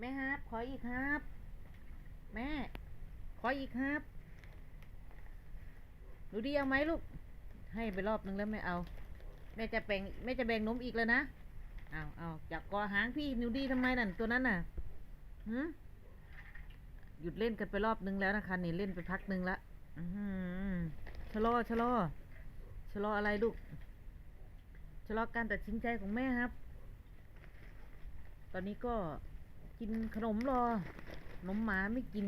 แม่ครับ ขออีกครับ แม่ ขออีกครับหนูดีเอาไหมลูก ให้ไปรอบนึงแล้วไม่เอา แม่จะแบ่งแม่จะแบ่งนมอีกแล้วนะเอาเอาจับกอหางพี่หนูดีทำไมนั่นตัวนั้นน่ะหืมหยุดเล่นกันไปรอบนึงแล้วนะคะนี่เล่นไปพักนึงละอื้อหือชะลอชะลอชะลออะไรลูกชะลอการตัดสินใจของแม่ครับ ตอนนี้ก็ กินขนมรอขนมหมาไม่กิน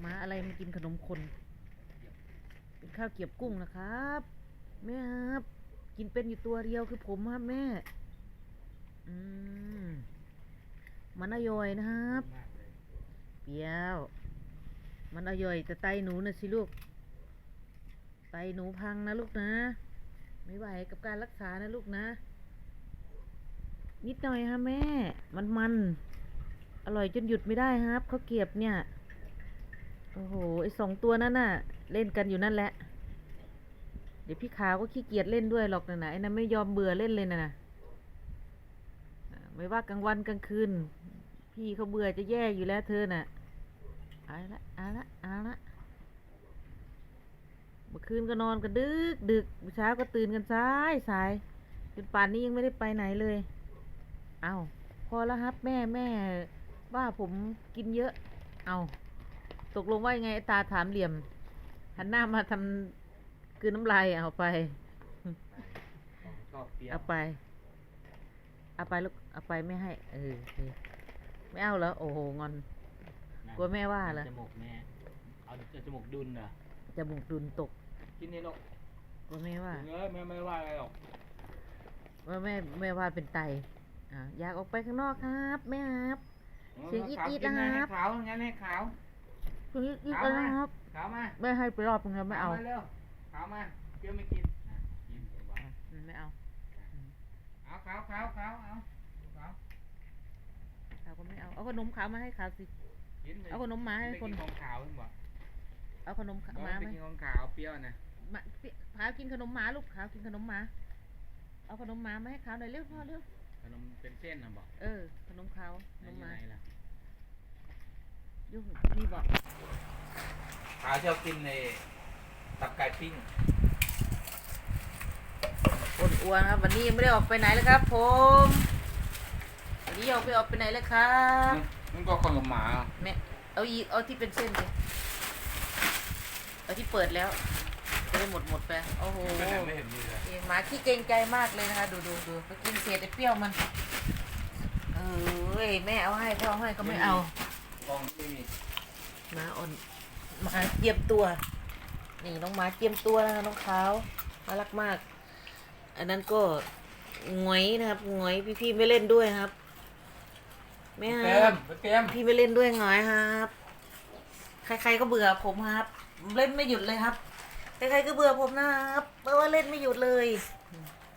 หมาอะไรมากินขนมคนเป็นข้าวเกรียบกุ้งนะครับแม่ครับ กินเป็นอยู่ตัวเดียวคือผมครับแม่ อืมมันอร่อยนะครับเปรี้ยว มันอร่อยแต่ไตหนูนะสิลูก ไตหนูพังนะลูกนะ ไม่ไหวกับการรักษานะลูกนะ นิดหน่อยฮะแม่ มันมัน อร่อยจนหยุดไม่ได้ครับเขาเกรียบเนี่ย โอ้โห ไอสองตัวนั้นน่ะ เล่นกันอยู่นั่นแหละ เดี๋ยวพี่ขาวก็ขี้เกียจเล่นด้วยหรอกนะนะไอ้นั่นไม่ยอมเบื่อเล่นเลยนะนะไม่ว่ากลางวันกลางคืน พี่เขาเบื่อจะแย่อยู่แล้วเธอน่ะเอาละเอาละเอาละเมื่อคืนก็นอนกันดึกดึกเมื่อเช้าก็ตื่นกันสายสายจนป่านนี้ยังไม่ได้ไปไหนเลย เอาพอแล้วครับแม่แม่ ว่าผมกินเยอะ เอา ตกลงว่ายังไงไอ้ตาถามเหลี่ยม หันหน้ามาทำกลืนน้ำลายอะเอาไป ชอบเปรี้ยวเอาไป เอาไปลูก เอาไปไม่ให้ เออโอเคไม่เอาเหรอโอ้โห งอนนะกลัวแม่ว่าเหรอจมูกแม่ เอาจมูกดุนเหรอ จมูกดุนตก กินนี่ลูกกลัวแม่ว่าเอ้ยแม่ไม่ว่าอะไรหรอกว่าแม่แม่ว่าเป็นไตอ่าอยากออกไปข้างนอกครับ แม่ครับ เสียงอีดขาวอีดกินนะให้ครับ ขาวงั้นให้ขาวคุณอีกเอาแล้วมานะครับขาวมาแม่ให้ไปรอบนึงแล้วไม่เอาขวเร็วขาวมาเปรี้ยวไม่กินอะยิ้มเดี๋ยวว่าอืมไม่เอาเอาขาวขาวขาวเอาขาวขาวก็ไม่เอาเอาขนมขาวมาให้ขาวสิกินลยเอาขนมหมาให้ไปคนกินของขาวเพิ่งบอกเอาขนมขาวบอกมาไปไหมกินของขาวเปรี้ยวนะมาพี่ขาวกินขนมหมาลูกขาวกินขนมหมาเอาขนมหมามาให้ขาวหน่อยเร็วพ่อเร็ว ขนมเป็นเส้นนะบอกเออ ขนมขาวขไหนนมอยู่หมาไหนล่ะยุ่งนี่บอกขาวชอบกินในตับไก่ปิ้งอ้วนอ้วนครับวันนี้ยังไม่ได้ออกไปไหนเลยครับ ผมวันนี้ออกไปออกไปไหนเลยครับมันก็คนกับหมาแม่เอาอีกเอาที่เป็นเส้นเลยเอาที่เปิดแล้ว จะได้หมดหมดไปโอ้โหไม่เห็นไม่เห็นมีเลยเอ้ยหมาขี้เกรงใจมากเลยนะคะ ดูดูดูไปกินเศษไอ้เปรี้ยวมัน เออเว้ยแม่เอาให้พ่อให้ก็ไม่เอากองไม่มีหมาอ่อนหมาเจียมตัว นี่น้องหมาเจียมตัวนะคะน้องขาวน่ารักมาก อันนั้นก็หงอยนะครับหงอยพี่พี่ๆไม่เล่นด้วยครับไม่คเต็รัมบเต็มพี่ไม่เล่นด้วยหงอยครับ ใครๆก็เบื่อผมครับ เล่นไม่หยุดเลยครับ ใครๆก็เบื่อผมนะครับเพราะว่าเล่นไม่หยุดเลย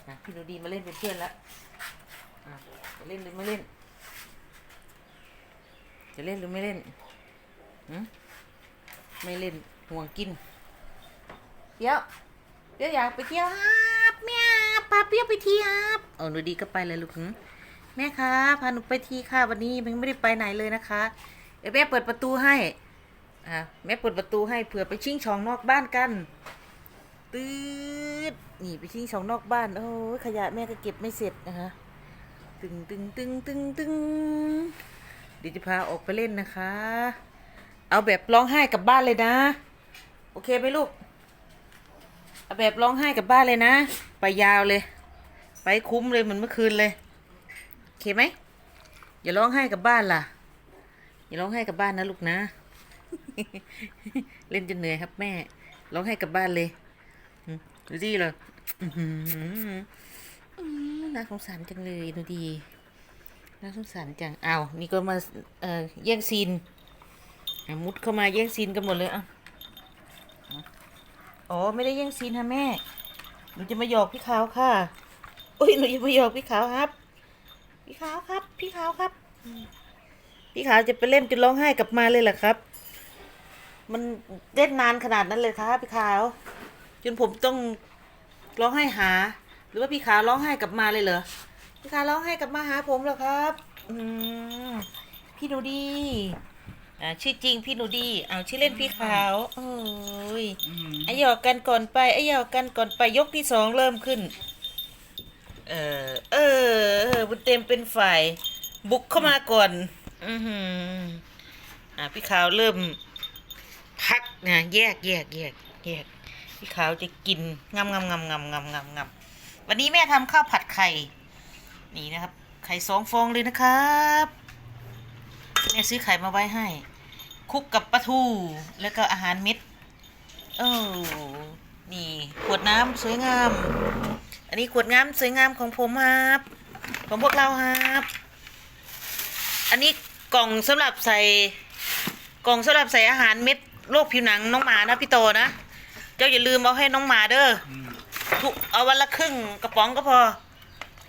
นะพี่หนูดีมาเล่นเป็นเพื่อนแล้วจะเล่นหรือไม่เล่น จะเล่นหรือไม่เล่นไม่เล่นห่วงกิน เดี๋ยว เดี๋ยวอยากไปเที่ยวครับแม่พาเปี้ยวไปเที่ยวครับเออหนูดีก็ไปเลยลูกแม่คะพาหนูไปที่ค่ะวันนี้ยังไม่ได้ไปไหนเลยนะคะ เดี๋ยวแม่เปิดประตูให้ อะแม่เปิดประตูให้เผื่อไปชิงช่องนอกบ้านกันตืดนี่ไปชิงช่องนอกบ้าน โอ้ยขยะแม่ก็เก็บไม่เสร็จนะคะตึงตึงตึงตึงตึงเดี๋ยวจะพาออกไปเล่นนะคะ เอาแบบร้องไห้กลับบ้านเลยนะ โอเคไหมลูก เอาแบบร้องไห้กลับบ้านเลยนะ ไปยาวเลย ไปคุ้มเลยเหมือนเมื่อคืนเลยโอเคไหมอย่าร้องไห้กลับบ้านล่ะ อย่าร้องไห้กลับบ้านนะลูกนะ เล่นจนเหนื่อยครับแม่ ร้องไห้กลับบ้านเลยดูดิเลยอื้อหือน่าสงสารจังเลยดูดีน่าสงสารจังอ้าวนี่ก็มาเอ่อแย่งซีนมุดเข้ามาแย่งซีนกันหมดเลยอะอ๋อไม่ได้แย่งซีนค่ะแม่ หนูจะมาหยอกพี่ขาวค่ะโอ้ยหนูจะมาหยอกพี่ขาวครับ พี่ขาวครับ พี่ขาวครับ พี่ขาวจะไปเล่นจนร้องไห้กลับมาเลยเหรอครับ มันเล่นนานขนาดนั้นเลยครับพี่ขาว จนผมต้องร้องไห้หา หรือว่าพี่ขาวร้องไห้กลับมาเลยเหรอพี่ขาวร้องไห้กลับมาหาผมเหรอครับ อืมพี่หนูดีอ่าชื่อจริงพี่หนูดีเอาชื่อเล่นพี่ขาวโอ้ยอืมไอหยอกกันก่อนไปไอหยอกกันก่อนไปยกที่สองเริ่มขึ้นเออเออเออบุญเต็มเป็นฝ่าย บุกเข้ามาก่อน อือหืออ่าพี่ขาวเริ่ม พักนะแยกแยกแยกแยกพี่ขาวจะกินงำงำงำงำงำงำงำวันนี้แม่ทำข้าวผัดไข่ นี่นะครับ ไข่สองฟองเลยนะครับแม่ซื้อไข่มาไว้ให้คลุกกับปลาทู แล้วก็อาหารเม็ดโอ้นี่ขวดน้ำสวยงาม อันนี้ขวดน้ำสวยงามของผมครับของพวกเราครับอันนี้กล่องสำหรับใส่กล่องสำหรับใส่อาหารเม็ด โรคผิวหนังน้องหมานะพี่โตนะ เจ้าอย่าลืมเอาให้น้องหมาเด้ออทุกเอาวันละครึ่งกระป๋องก็พอ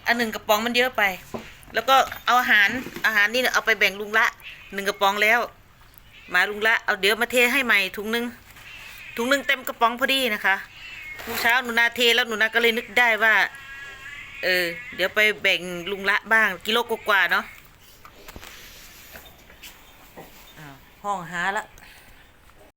อันหนึ่งกระป๋องมันเยอะไป แล้วก็เอาอาหารอาหารนี่เอาไปแบ่งลุงละหนึ่งกระป๋องแล้วมาลุงละเอาเดี๋ยวมาเทให้ใหม่ถุงหนึงถุงหนึงเต็มกระป๋องพอดีนะคะเมื่อเช้าหนูนาเทแล้วหนูนาก็เลยนึกได้ว่า เออ เดี๋ยวไปแบ่งลุงละบ้างกิโลกว่าๆเนาะอ้าวห้องหาละ